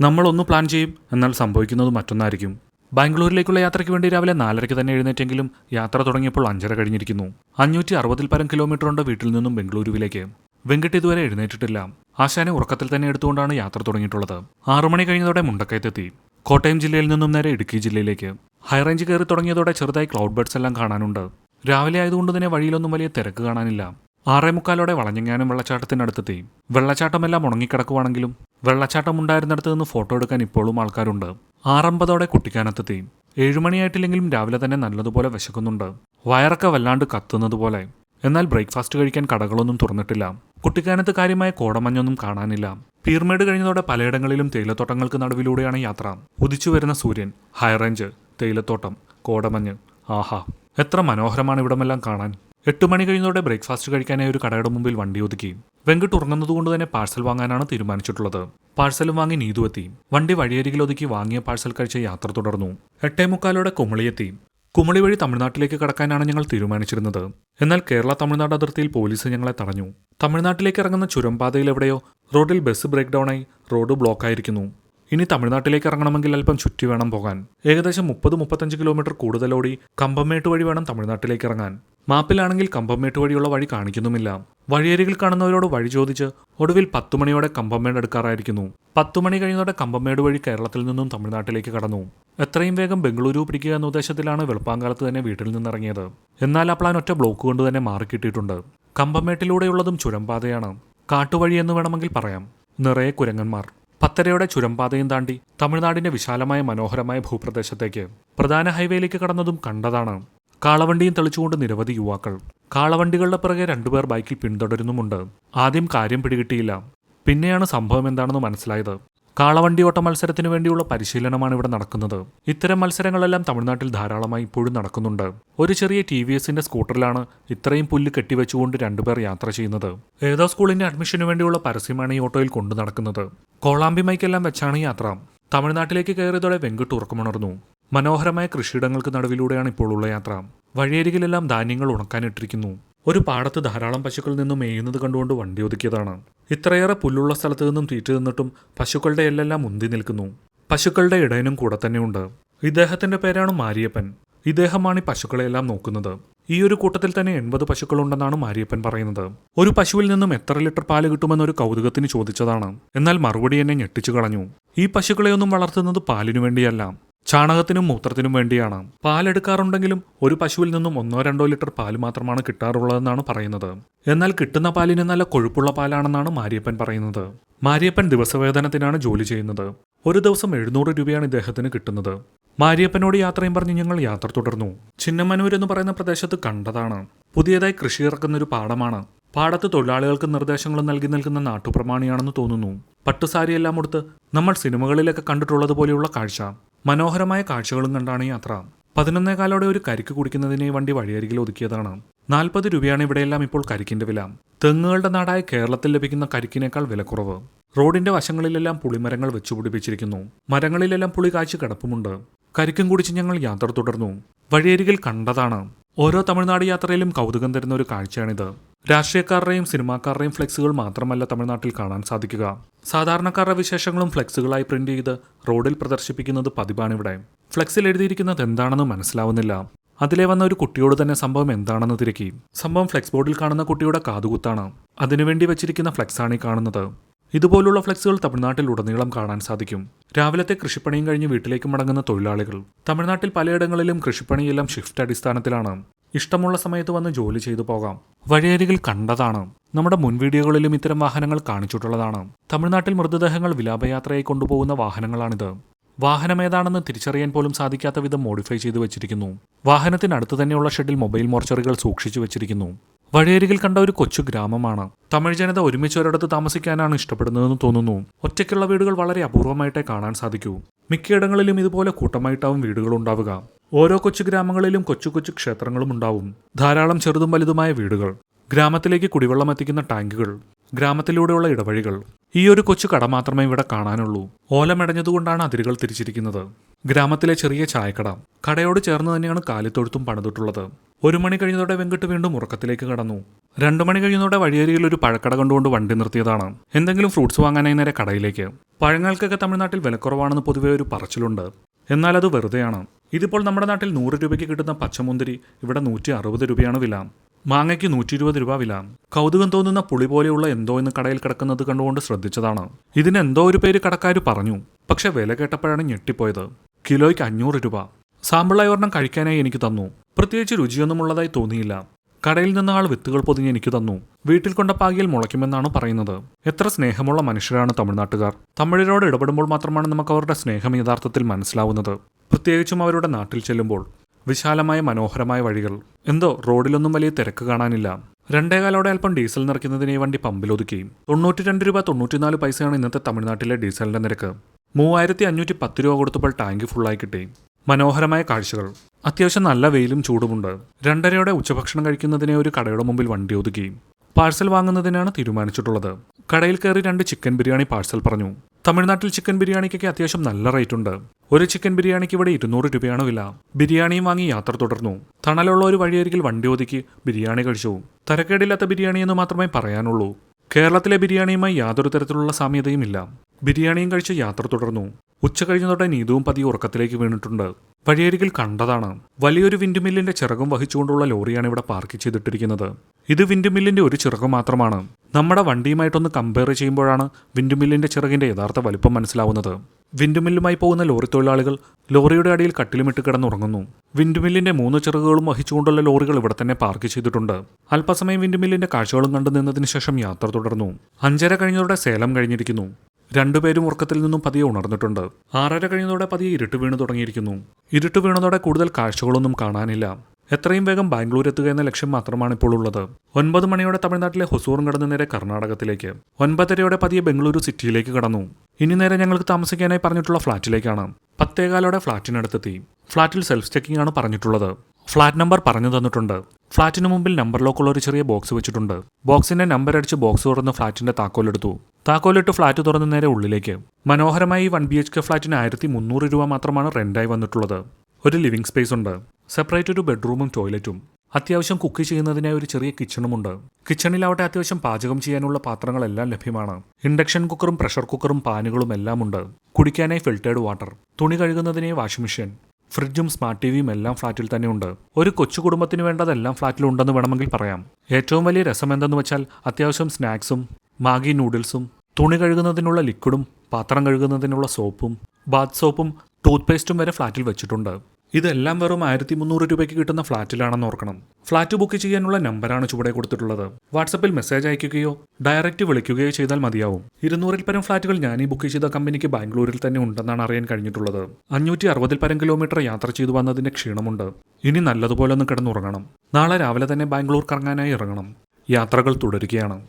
നമ്മളൊന്ന് പ്ലാൻ ചെയ്യും. എന്നാൽ സംഭവിക്കുന്നത് മറ്റൊന്നായിരിക്കും. ബാംഗ്ലൂരിലേക്കുള്ള യാത്രയ്ക്ക് വേണ്ടി രാവിലെ നാലരയ്ക്ക് തന്നെ എഴുന്നേറ്റെങ്കിലും യാത്ര തുടങ്ങിയപ്പോൾ അഞ്ചര കഴിഞ്ഞിരിക്കുന്നു. അഞ്ഞൂറ്റി അറുപതിൽ പരം കിലോമീറ്റർ ഉണ്ട് വീട്ടിൽ നിന്നും ബംഗളൂരുവിലേക്ക് വെങ്കട്ട് ഇതുവരെ എഴുന്നേറ്റിട്ടില്ല. ആശാനെ ഉറക്കത്തിൽ തന്നെ എടുത്തുകൊണ്ടാണ് യാത്ര തുടങ്ങിയിട്ടുള്ളത്. ആറുമണി കഴിഞ്ഞതോടെ മുണ്ടക്കയത്തെത്തി. കോട്ടയം ജില്ലയിൽ നിന്നും നേരെ ഇടുക്കി ജില്ലയിലേക്ക്. ഹൈറേഞ്ച് കയറി തുടങ്ങിയതോടെ ചെറുതായി ക്ലൗഡ് ബേഡ്സ് എല്ലാം കാണാനുണ്ട്. രാവിലെ ആയതുകൊണ്ട് തന്നെ വഴിയിലൊന്നും വലിയ തിരക്ക് കാണാനില്ല. ആറേ വളഞ്ഞെങ്ങാനും വളഞ്ഞങ്ങാനും വെള്ളച്ചാട്ടത്തിനടുത്തെത്തി. വെള്ളച്ചാട്ടമെല്ലാം ഉണങ്ങിക്കിടക്കുവാണെങ്കിലും വെള്ളച്ചാട്ടം ഉണ്ടായിരുന്നിടത്ത് നിന്ന് ഫോട്ടോ എടുക്കാൻ ഇപ്പോഴും ആൾക്കാരുണ്ട്. ആറമ്പതോടെ കുട്ടിക്കാനത്തെത്തി. ഏഴുമണിയായിട്ടില്ലെങ്കിലും രാവിലെ തന്നെ നല്ലതുപോലെ വിശക്കുന്നുണ്ട്. വയറൊക്കെ വല്ലാണ്ട് കത്തുന്നത് പോലെ എന്നാൽ ബ്രേക്ക്ഫാസ്റ്റ് കഴിക്കാൻ കടകളൊന്നും തുറന്നിട്ടില്ല. കുട്ടിക്കാനത്ത് കാര്യമായ കോടമഞ്ഞൊന്നും കാണാനില്ല. പീർമേട് കഴിഞ്ഞതോടെ പലയിടങ്ങളിലും തേയിലത്തോട്ടങ്ങൾക്ക് നടുവിലൂടെയാണ് യാത്ര. ഉദിച്ചു വരുന്ന സൂര്യൻ ഹൈറേഞ്ച് തേയിലത്തോട്ടം കോടമഞ്ഞ്. ആഹാ എത്ര മനോഹരമാണ് ഇവിടമെല്ലാം കാണാൻ. എട്ട് മണി കഴിഞ്ഞതോടെ ബ്രേക്ക്ഫാസ്റ്റ് കഴിക്കാനായി ഒരു കടയുടെ മുമ്പിൽ വണ്ടി ഒതുക്കി. വെങ്കട്ട് ഉറങ്ങുന്നതുകൊണ്ട് തന്നെ പാഴ്സൽ വാങ്ങാനാണ് തീരുമാനിച്ചിട്ടുള്ളത്. പാഴ്സലും വാങ്ങി നീതു എത്തി. വണ്ടി വഴിയരികിൽ ഒതുക്കി വാങ്ങിയ പാഴ്സൽ കഴിച്ച യാത്ര തുടർന്നു. എട്ടേ മുക്കാലോടെ കുമളിയെത്തി കുമളി വഴി തമിഴ്നാട്ടിലേക്ക് കടക്കാനാണ് ഞങ്ങൾ തീരുമാനിച്ചിരുന്നത്. എന്നാൽ കേരള തമിഴ്നാട് അതിർത്തിയിൽ പോലീസ് ഞങ്ങളെ തടഞ്ഞു. തമിഴ്നാട്ടിലേക്ക് ഇറങ്ങുന്ന ചുരംപാതയിൽ എവിടെയോ റോഡിൽ ബസ് ബ്രേക്ക് ആയി റോഡ് ബ്ലോക്ക് ആയിരിക്കുന്നു ഇനി തമിഴ്നാട്ടിലേക്ക് ഇറങ്ങണമെങ്കിൽ അല്പം ചുറ്റി വേണം പോകാൻ. ഏകദേശം മുപ്പത് മുപ്പത്തഞ്ച് കിലോമീറ്റർ കൂടുതലോടി കമ്പമേട്ട് വഴി വേണം തമിഴ്നാട്ടിലേക്ക് ഇറങ്ങാൻ. മാപ്പിലാണെങ്കിൽ കമ്പമേട്ട് വഴിയുള്ള വഴി കാണിക്കുന്നുമില്ല. വഴിയരികിൽ കാണുന്നവരോട് വഴി ചോദിച്ച് ഒടുവിൽ പത്തുമണിയോടെ കമ്പമേട് എടുക്കാറായിരിക്കുന്നു. പത്തുമണി കഴിഞ്ഞതോടെ കമ്പമേട് വഴി കേരളത്തിൽ നിന്നും തമിഴ്നാട്ടിലേക്ക് കടന്നു. എത്രയും വേഗം ബംഗളൂരു പിടിക്കുക എന്ന ഉദ്ദേശത്തിലാണ് വെളുപ്പാങ്കാലത്ത് തന്നെ വീട്ടിൽ നിന്നിറങ്ങിയത്. എന്നാൽ ആ പ്ലാൻ ഒറ്റ ബ്ലോക്ക് കൊണ്ട് തന്നെ മാറിക്കിട്ടിയിട്ടുണ്ട്. കമ്പമേട്ടിലൂടെയുള്ളതും ചുരംപാതയാണ് കാട്ടുവഴി എന്ന് വേണമെങ്കിൽ പറയാം. നിറയെ കുരങ്ങന്മാർ. പത്തരയുടെ ചുരംപാതയും താണ്ടി തമിഴ്നാടിന്റെ വിശാലമായ മനോഹരമായ ഭൂപ്രദേശത്തേക്ക് പ്രധാന ഹൈവേയിലേക്ക് കടന്നതും കണ്ടതാണ്. കാളവണ്ടിയും തെളിച്ചുകൊണ്ട് നിരവധി യുവാക്കൾ. കാളവണ്ടികളുടെ പിറകെ രണ്ടുപേർ ബൈക്കിൽ പിന്തുടരുന്നുമുണ്ട്. ആദ്യം കാര്യം പിടികിട്ടിയില്ല. പിന്നെയാണ് സംഭവം എന്താണെന്ന് മനസ്സിലായത്. കാളവണ്ടി ഓട്ട മത്സരത്തിന് വേണ്ടിയുള്ള പരിശീലനമാണ് ഇവിടെ നടക്കുന്നത്. ഇത്തരം മത്സരങ്ങളെല്ലാം തമിഴ്നാട്ടിൽ ധാരാളമായി ഇപ്പോഴും നടക്കുന്നുണ്ട്. ഒരു ചെറിയ ടി വി എസിന്റെ സ്കൂട്ടറിലാണ് ഇത്രയും പുല്ല് കെട്ടിവെച്ചുകൊണ്ട് രണ്ടുപേർ യാത്ര ചെയ്യുന്നത്. ഏതോ സ്കൂളിന്റെ അഡ്മിഷനു വേണ്ടിയുള്ള പരസ്യമാണ് ഈ ഓട്ടോയിൽ കൊണ്ടു നടക്കുന്നത്. കോളാമ്പി മൈക്കെല്ലാം വെച്ചാണ് യാത്ര. തമിഴ്നാട്ടിലേക്ക് കയറിയതോടെ വെങ്കട്ട് ഉറക്കമുണർന്നു മനോഹരമായ കൃഷിയിടങ്ങൾക്ക് നടുവിലൂടെയാണ് ഇപ്പോഴുള്ള യാത്ര. വഴിയരികിലെല്ലാം ധാന്യങ്ങൾ ഉണക്കാനിട്ടിരിക്കുന്നു. ഒരു പാടത്ത് ധാരാളം പശുക്കൾ നിന്നും മേയുന്നത് കണ്ടുകൊണ്ട് വണ്ടി ഒതുക്കിയതാണ്. ഇത്രയേറെ പുല്ലുള്ള സ്ഥലത്ത് നിന്നും തീറ്റ നിന്നിട്ടും പശുക്കളുടെ എല്ലെല്ലാം മുന്തി നിൽക്കുന്നു. പശുക്കളുടെ ഇടയനും കൂടെ തന്നെയുണ്ട് ഇദ്ദേഹത്തിന്റെ പേരാണ് മാരിയപ്പൻ. ഇദ്ദേഹമാണ് ഈ പശുക്കളെല്ലാം നോക്കുന്നത്. ഈ ഒരു കൂട്ടത്തിൽ തന്നെ എൺപത് പശുക്കളുണ്ടെന്നാണ് മാരിയപ്പൻ പറയുന്നത്. ഒരു പശുവിൽ നിന്നും എത്ര ലിറ്റർ പാൽ കിട്ടുമെന്നൊരു കൗതുകത്തിന് ചോദിച്ചതാണ്. എന്നാൽ മറുപടി എന്നെ ഞെട്ടിച്ചു കളഞ്ഞു. ഈ പശുക്കളെയൊന്നും വളർത്തുന്നത് പാലിനു വേണ്ടിയല്ല. ചാണകത്തിനും മൂത്രത്തിനും വേണ്ടിയാണ്. പാലെടുക്കാറുണ്ടെങ്കിലും ഒരു പശുവിൽ നിന്നും ഒന്നോ രണ്ടോ ലിറ്റർ പാൽ മാത്രമാണ് കിട്ടാറുള്ളതെന്നാണ് പറയുന്നത്. എന്നാൽ കിട്ടുന്ന പാലിന് നല്ല കൊഴുപ്പുള്ള പാലാണെന്നാണ് മാരിയപ്പൻ പറയുന്നത്. മാരിയപ്പൻ ദിവസവേതനത്തിനാണ് ജോലി ചെയ്യുന്നത്. ഒരു ദിവസം എഴുന്നൂറ് രൂപയാണ് ഇദ്ദേഹത്തിന് കിട്ടുന്നത്. മാരിയപ്പനോട് യാത്രയും പറഞ്ഞ് ഞങ്ങൾ യാത്ര തുടർന്നു. ചിന്നമനൂർ എന്ന് പറയുന്ന പ്രദേശത്ത് കണ്ടതാണ്. പുതിയതായി കൃഷി ഇറക്കുന്ന ഒരു പാടമാണ്. പാടത്ത് തൊഴിലാളികൾക്ക് നിർദ്ദേശങ്ങൾ നൽകി നൽകുന്ന നാട്ടുപ്രമാണിയാണെന്ന് തോന്നുന്നു. പട്ടുസാരിയെല്ലാം ഉടുത്ത് നമ്മൾ സിനിമകളിലൊക്കെ കണ്ടിട്ടുള്ളത് പോലെയുള്ള കാഴ്ച. മനോഹരമായ കാഴ്ചകളും കണ്ടാണ് യാത്ര. പതിനൊന്നേ കാലോടെ ഒരു കരിക്ക് കുടിക്കുന്നതിനെ വണ്ടി വഴിയരികിൽ ഒതുക്കിയതാണ്. നാൽപ്പത് രൂപയാണ് ഇവിടെയെല്ലാം ഇപ്പോൾ കരിക്കിന്റെ വില. തെങ്ങുകളുടെ നാടായ കേരളത്തിൽ ലഭിക്കുന്ന കരിക്കിനേക്കാൾ വിലക്കുറവ്. റോഡിന്റെ വശങ്ങളിലെല്ലാം പുളിമരങ്ങൾ വെച്ചുപിടിപ്പിച്ചിരിക്കുന്നു. മരങ്ങളിലെല്ലാം പുളി കാഴ്ച കിടപ്പുമുണ്ട്. കരിക്കും കുടിച്ച് ഞങ്ങൾ യാത്ര തുടർന്നു. വഴിയരികിൽ കണ്ടതാണ്. ഓരോ തമിഴ്നാട് യാത്രയിലും കൗതുകം തരുന്ന ഒരു കാഴ്ചയാണിത്. രാഷ്ട്രീയക്കാരുടെയും സിനിമാക്കാരുടെയും ഫ്ലെക്സുകൾ മാത്രമല്ല തമിഴ്നാട്ടിൽ കാണാൻ സാധിക്കുക. സാധാരണക്കാരുടെ വിശേഷങ്ങളും ഫ്ലെക്സുകളായി പ്രിന്റ് ചെയ്ത് റോഡിൽ പ്രദർശിപ്പിക്കുന്നത് പതിവാണിവിടെ. ഫ്ലെക്സിൽ എഴുതിയിരിക്കുന്നത് എന്താണെന്ന് മനസ്സിലാവുന്നില്ല. അതിലെ വന്ന ഒരു കുട്ടിയോട് തന്നെ സംഭവം എന്താണെന്ന് തിരക്കി. സംഭവം ഫ്ലെക്സ് ബോർഡിൽ കാണുന്ന കുട്ടിയുടെ കാതുകുത്താണ്. അതിനുവേണ്ടി വെച്ചിരിക്കുന്ന ഫ്ലെക്സാണ് ഈ കാണുന്നത്. ഇതുപോലുള്ള ഫ്ലെക്സുകൾ തമിഴ്നാട്ടിൽ ഉടനീളം കാണാൻ സാധിക്കും. രാവിലത്തെ കൃഷിപ്പണിയും കഴിഞ്ഞ് വീട്ടിലേക്ക് മടങ്ങുന്ന തൊഴിലാളികൾ. തമിഴ്നാട്ടിൽ പലയിടങ്ങളിലും കൃഷിപ്പണിയെല്ലാം ഷിഫ്റ്റ് അടിസ്ഥാനത്തിലാണ്. ഇഷ്ടമുള്ള സമയത്ത് വന്ന് ജോലി ചെയ്തു പോകാം. വഴിയരികിൽ കണ്ടതാണ്. നമ്മുടെ മുൻ വീഡിയോകളിലും ഇത്തരം വാഹനങ്ങൾ കാണിച്ചിട്ടുള്ളതാണ്. തമിഴ്നാട്ടിൽ മൃതദേഹങ്ങൾ വിലാപയാത്രയായി കൊണ്ടുപോകുന്ന വാഹനങ്ങളാണിത്. വാഹനം ഏതാണെന്ന് തിരിച്ചറിയാൻ പോലും സാധിക്കാത്ത വിധം മോഡിഫൈ ചെയ്തു വെച്ചിരിക്കുന്നു. വാഹനത്തിനടുത്ത് തന്നെയുള്ള ഷെഡിൽ മൊബൈൽ മോർച്ചറികൾ സൂക്ഷിച്ചു വെച്ചിരിക്കുന്നു. വഴിയരികിൽ കണ്ട ഒരു കൊച്ചു ഗ്രാമമാണ്. തമിഴ് ജനത ഒരുമിച്ച് ഒരിടത്ത് താമസിക്കാനാണ് ഇഷ്ടപ്പെടുന്നതെന്ന് തോന്നുന്നു. ഒറ്റയ്ക്കുള്ള വീടുകൾ വളരെ അപൂർവമായിട്ടേ കാണാൻ സാധിക്കൂ. മിക്കയിടങ്ങളിലും ഇതുപോലെ കൂട്ടമായിട്ടാവും വീടുകൾ ഉണ്ടാവുക. ഓരോ കൊച്ചു ഗ്രാമങ്ങളിലും കൊച്ചു കൊച്ചു ക്ഷേത്രങ്ങളും ഉണ്ടാവും. ധാരാളം ചെറുതും വലുതുമായ വീടുകൾ. ഗ്രാമത്തിലേക്ക് കുടിവെള്ളം എത്തിക്കുന്ന ടാങ്കുകൾ. ഗ്രാമത്തിലൂടെയുള്ള ഇടവഴികൾ. ഈ ഒരു കൊച്ചു കട മാത്രമേ ഇവിടെ കാണാനുള്ളൂ. ഓലമടഞ്ഞതുകൊണ്ടാണ് അതിരുകൾ തിരിച്ചിരിക്കുന്നത്. ഗ്രാമത്തിലെ ചെറിയ ചായക്കട. കടയോട് ചേർന്ന് തന്നെയാണ് കാലിത്തൊഴുത്തും പണിതിട്ടുള്ളത്. ഒരു മണി കഴിഞ്ഞതോടെ വെങ്കിട്ട് വീണ്ടും ഉറക്കത്തിലേക്ക് കടന്നു. രണ്ടു മണി കഴിഞ്ഞതോടെ വഴിയരികിൽ ഒരു പഴക്കട കണ്ടുകൊണ്ട് വണ്ടി നിർത്തിയതാണ്. എന്തെങ്കിലും ഫ്രൂട്ട്സ് വാങ്ങാനായി നേരെ കടയിലേക്ക്. പഴങ്ങൾക്കൊക്കെ തമിഴ്നാട്ടിൽ വിലക്കുറവാണെന്ന് പൊതുവെ ഒരു പറച്ചിലുണ്ട്. എന്നാൽ അത് വെറുതെയാണ്. ഇതിപ്പോൾ നമ്മുടെ നാട്ടിൽ നൂറ് രൂപയ്ക്ക് കിട്ടുന്ന പച്ചമുന്തിരി ഇവിടെ നൂറ്റി അറുപത് രൂപയാണ് വില. മാങ്ങയ്ക്ക് നൂറ്റി ഇരുപത് രൂപ വില. കൗതുകം തോന്നുന്ന പുളി പോലെയുള്ള എന്തോ ഇന്ന് കടയിൽ കിടക്കുന്നത് കണ്ടുകൊണ്ട് ശ്രദ്ധിച്ചതാണ്. ഇതിനെന്തോ ഒരു പേര് കടക്കാർ പറഞ്ഞു. പക്ഷെ വില കേട്ടപ്പോഴാണ് ഞെട്ടിപ്പോയത്. കിലോയ്ക്ക് അഞ്ഞൂറ് രൂപ. സാമ്പിളായി ഒരെണ്ണം കഴിക്കാനായി എനിക്ക് തന്നു. പ്രത്യേകിച്ച് രുചിയൊന്നുമുള്ളതായി തോന്നിയില്ല. കടയിൽ നിന്ന് ആൾ വിത്തുകൾ പൊതിഞ്ഞ് എനിക്ക് തന്നു. വീട്ടിൽ കൊണ്ട പാകിയിൽ മുളയ്ക്കുമെന്നാണ് പറയുന്നത്. എത്ര സ്നേഹമുള്ള മനുഷ്യരാണ് തമിഴ്നാട്ടുകാർ. തമിഴരോട് ഇടപെടുമ്പോൾ മാത്രമാണ് നമുക്ക് അവരുടെ സ്നേഹം യഥാർത്ഥത്തിൽ മനസ്സിലാവുന്നത്. പ്രത്യേകിച്ചും അവരുടെ നാട്ടിൽ ചെല്ലുമ്പോൾ. വിശാലമായ മനോഹരമായ വഴികൾ. എന്തോ റോഡിലൊന്നും വലിയ തിരക്ക് കാണാനില്ല. രണ്ടേകാലോടെ അല്പം ഡീസൽ നിറയ്ക്കുന്നതിന് വണ്ടി പമ്പിലൊതുക്കി. തൊണ്ണൂറ്റി രണ്ട് രൂപ തൊണ്ണൂറ്റിനാല് പൈസയാണ് ഇന്നത്തെ തമിഴ്നാട്ടിലെ ഡീസലിന്റെ നിരക്ക്. മൂവായിരത്തി അഞ്ഞൂറ്റി പത്ത് രൂപ കൊടുത്തപ്പോൾ ടാങ്ക് ഫുള്ളായി കിട്ടി. മനോഹരമായ കാഴ്ചകൾ. അത്യാവശ്യം നല്ല വെയിലും ചൂടുമുണ്ട്. രണ്ടരയോടെ ഉച്ചഭക്ഷണം കഴിക്കുന്നതിനെ ഒരു കടയുടെ മുമ്പിൽ വണ്ടി ഒതുക്കി. പാഴ്സൽ വാങ്ങുന്നതിനാണ് തീരുമാനിച്ചിട്ടുള്ളത്. കടയിൽ കയറി രണ്ട് ചിക്കൻ ബിരിയാണി പാഴ്സൽ പറഞ്ഞു. തമിഴ്നാട്ടിൽ ചിക്കൻ ബിരിയാണിക്കൊക്കെ അത്യാവശ്യം നല്ല റേറ്റ് ഉണ്ട്. ഒരു ചിക്കൻ ബിരിയാണിക്ക് ഇവിടെ ഇരുന്നൂറ് രൂപയാണ് വില? ബിരിയാണിയും വാങ്ങി യാത്ര തുടർന്നു. തണലുള്ള ഒരു വഴിയരികിൽ വണ്ടി ഒതുക്കി ബിരിയാണി കഴിച്ചു. തരക്കേടില്ലാത്ത ബിരിയാണി എന്ന് മാത്രമേ പറയാനുള്ളൂ. കേരളത്തിലെ ബിരിയാണിയുമായി യാതൊരു തരത്തിലുള്ള സാമ്യതയും ഇല്ല ബിരിയാണിയും കഴിച്ച് യാത്ര തുടർന്നു. ഉച്ച കഴിഞ്ഞതോടെ നീതുവും പതി ഉറക്കത്തിലേക്ക് വീണിട്ടുണ്ട്. വഴിയരികിൽ കണ്ടതാണ്. വലിയൊരു വിൻഡുമില്ലിന്റെ ചിറകും വഹിച്ചുകൊണ്ടുള്ള ലോറിയാണ് ഇവിടെ പാർക്ക് ചെയ്തിട്ടിരിക്കുന്നത്. ഇത് വിൻഡുമില്ലിന്റെ ഒരു ചിറക് മാത്രമാണ്. നമ്മുടെ വണ്ടിയുമായിട്ടൊന്ന് കമ്പയർ ചെയ്യുമ്പോഴാണ് വിൻഡുമില്ലിന്റെ ചിറകിന്റെ യഥാർത്ഥ വലിപ്പം മനസ്സിലാവുന്നത്. വിൻഡുമില്ലുമായി പോകുന്ന ലോറി തൊഴിലാളികൾ ലോറിയുടെ അടിയിൽ കട്ടിലുമിട്ട് കിടന്നുറങ്ങുന്നു. വിൻഡുമില്ലിന്റെ മൂന്ന് ചിറകുകളും വഹിച്ചുകൊണ്ടുള്ള ലോറികൾ ഇവിടെ തന്നെ പാർക്ക് ചെയ്തിട്ടുണ്ട്. അല്പസമയം വിൻഡുമില്ലിന്റെ കാഴ്ചകളും കണ്ടു നിന്നതിന് ശേഷം യാത്ര തുടർന്നു. അഞ്ചര കഴിഞ്ഞതോടെ സേലം കഴിഞ്ഞിരിക്കുന്നു. രണ്ടുപേരും ഉറക്കത്തിൽ നിന്നും പതിയെ ഉണർന്നിട്ടുണ്ട്. ആറര കഴിഞ്ഞതോടെ പതിയെ ഇരുട്ട് വീണു തുടങ്ങിയിരിക്കുന്നു. ഇരുട്ട് വീണതോടെ കൂടുതൽ കാഴ്ചകളൊന്നും കാണാനില്ല. എത്രയും വേഗം ബാംഗ്ലൂർ എത്തുക എന്ന ലക്ഷ്യം മാത്രമാണ് ഇപ്പോൾ ഉള്ളത്. ഒൻപത് മണിയോടെ തമിഴ്നാട്ടിലെ ഹൊസൂറും കടന്ന് നേരെ കർണാടകത്തിലേക്ക്. ഒൻപതരയോടെ പതിയെ ബംഗളൂരു സിറ്റിയിലേക്ക് കടന്നു. ഇനി നേരെ ഞങ്ങൾക്ക് താമസിക്കാനായി പറഞ്ഞിട്ടുള്ള ഫ്ളാറ്റിലേക്കാണ്. പത്തേകാലോടെ ഫ്ളാറ്റിനടുത്തെത്തി. ഫ്ളാറ്റിൽ സെൽഫ് ചെക്കിംഗ് ആണ് പറഞ്ഞിട്ടുള്ളത്. ഫ്ളാറ്റ് നമ്പർ പറഞ്ഞു തന്നിട്ടുണ്ട്. ഫ്ളാറ്റിന് മുമ്പിൽ നമ്പർ ലോക്കുള്ള ഒരു ചെറിയ ബോക്സ് വെച്ചിട്ടുണ്ട്. ബോക്സിന്റെ നമ്പർ അടിച്ച് ബോക്സ് തുറന്ന് ഫ്ളാറ്റിന്റെ താക്കോലെടുത്തു. താക്കോലിട്ട് ഫ്ളാറ്റ് തുറന്ന് നേരെ ഉള്ളിലേക്ക്. മനോഹരമായി വൺ ബി എച്ച് കെ ഫ്ളാറ്റിന് ആയിരത്തി മുന്നൂറ് രൂപ മാത്രമാണ് റെന്റായി വന്നിട്ടുള്ളത്. ഒരു ലിവിംഗ് സ്പേസ് ഉണ്ട്. സെപ്പറേറ്റ് ഒരു ബെഡ്റൂമും ടോയ്ലറ്റും. അത്യാവശ്യം കുക്ക് ചെയ്യുന്നതിനായി ഒരു ചെറിയ കിച്ചണുമുണ്ട്. കിച്ചണിലാവട്ടെ അത്യാവശ്യം പാചകം ചെയ്യാനുള്ള പാത്രങ്ങളെല്ലാം ലഭ്യമാണ്. ഇൻഡക്ഷൻ കുക്കറും പ്രഷർ കുക്കറും പാനുകളും എല്ലാം ഉണ്ട് കുടിക്കാനായി ഫിൽറ്റേഡ് വാട്ടർ. തുണി കഴുകുന്നതിനായി വാഷിംഗ് മെഷീൻ. ഫ്രിഡ്ജും സ്മാർട്ട് ടിവിയും എല്ലാം ഫ്ളാറ്റിൽ തന്നെ ഉണ്ട് ഒരു കൊച്ചു കുടുംബത്തിന് വേണ്ടതെല്ലാം ഫ്ളാറ്റിൽ ഉണ്ടെന്ന് വേണമെങ്കിൽ പറയാം. ഏറ്റവും വലിയ രസം എന്തെന്ന് വെച്ചാൽ അത്യാവശ്യം സ്നാക്സും മാഗി നൂഡിൽസും തുണി കഴുകുന്നതിനുള്ള ലിക്വിഡും പാത്രം കഴുകുന്നതിനുള്ള സോപ്പും ബാത്ത് സോപ്പും ടൂത്ത് പേസ്റ്റും വരെ ഫ്ളാറ്റിൽ വെച്ചിട്ടുണ്ട്. ഇതെല്ലാം വെറും ആയിരത്തി മുന്നൂറ് രൂപയ്ക്ക് കിട്ടുന്ന ഫ്ലാറ്റിലാണെന്ന് ഓർക്കണം. ഫ്ളാറ്റ് ബുക്ക് ചെയ്യാനുള്ള നമ്പറാണ് ചുവടെ കൊടുത്തിട്ടുള്ളത്. വാട്സപ്പിൽ മെസ്സേജ് അയക്കുകയോ ഡയറക്റ്റ് വിളിക്കുകയോ ചെയ്താൽ മതിയാവും. ഇരുന്നൂറിൽ പരം ഫ്ളാറ്റുകൾ ഈ ബുക്ക് ചെയ്ത കമ്പനിക്ക് ബാംഗ്ലൂരിൽ തന്നെ ഉണ്ടെന്നാണ് അറിയാൻ കഴിഞ്ഞിട്ടുള്ളത്. അഞ്ഞൂറ്റി അറുപതിൽ പരം കിലോമീറ്റർ യാത്ര ചെയ്തു വന്നതിന്റെ ക്ഷീണമുണ്ട്. ഇനി നല്ലതുപോലെ ഒന്ന് കിടന്നുറങ്ങണം. നാളെ രാവിലെ തന്നെ ബാംഗ്ലൂർ കറങ്ങാനായി ഇറങ്ങണം. യാത്രകൾ തുടരുകയാണ്.